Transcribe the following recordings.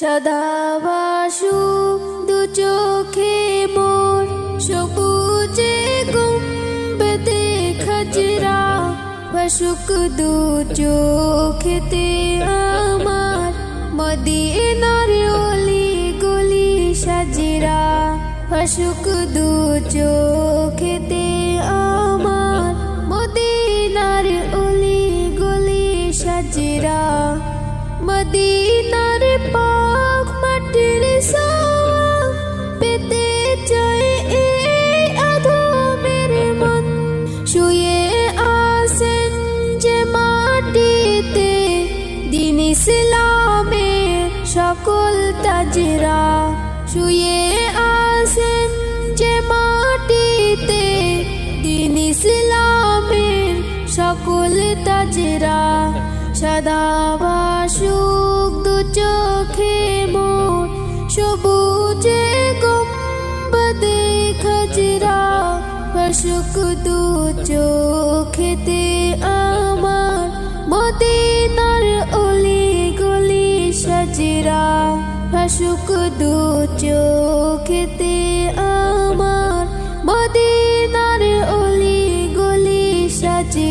সদাবাসু দু চোখে মোর সবুজে গুম্বদে খজরা। বসুক দু চোখেতে আমার মদিনার অলি গলি সাজরা। বসুক দু চোখেতে আমার মদিনার অলি গলি সাজরা। মদিনার তাজরা শুয়ে আসেন যে মাটিতে দিন ইসলামের সকল তাজরা। সদা বাসুক দু চোখে মোর সবুজে গম্বদে খজরা বাসুক দু চোখেতে আমার মদিনার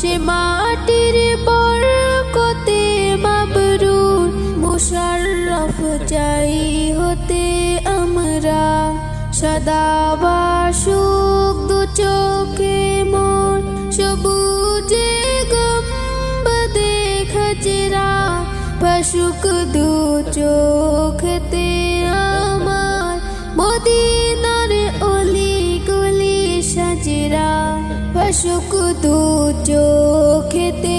সে মাটির বরকতে মাবরুর মুশাররফ চাই হতে আমরা। সদা বাসুক দু চোখে মোর সবুজে গম্বদে খজরা বাসুক দু চোখতে আমার মদিনার বাসুক দু চোখতে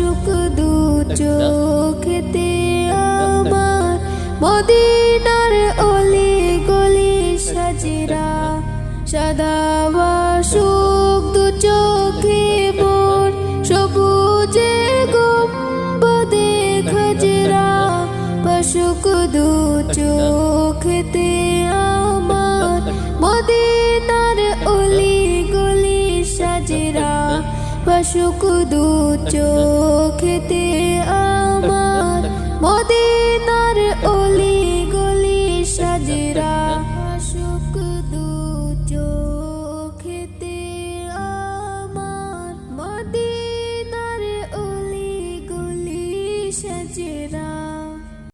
বাসুক দু চোখতে আমার মদিনার অলি গলি সাজরা সদা বাসুক দু চোখে মোর সবুজে গম্বদে খজরা। বাসুক দু চোখতে আমার বাসুক দু চোখেতে আমার মদিনার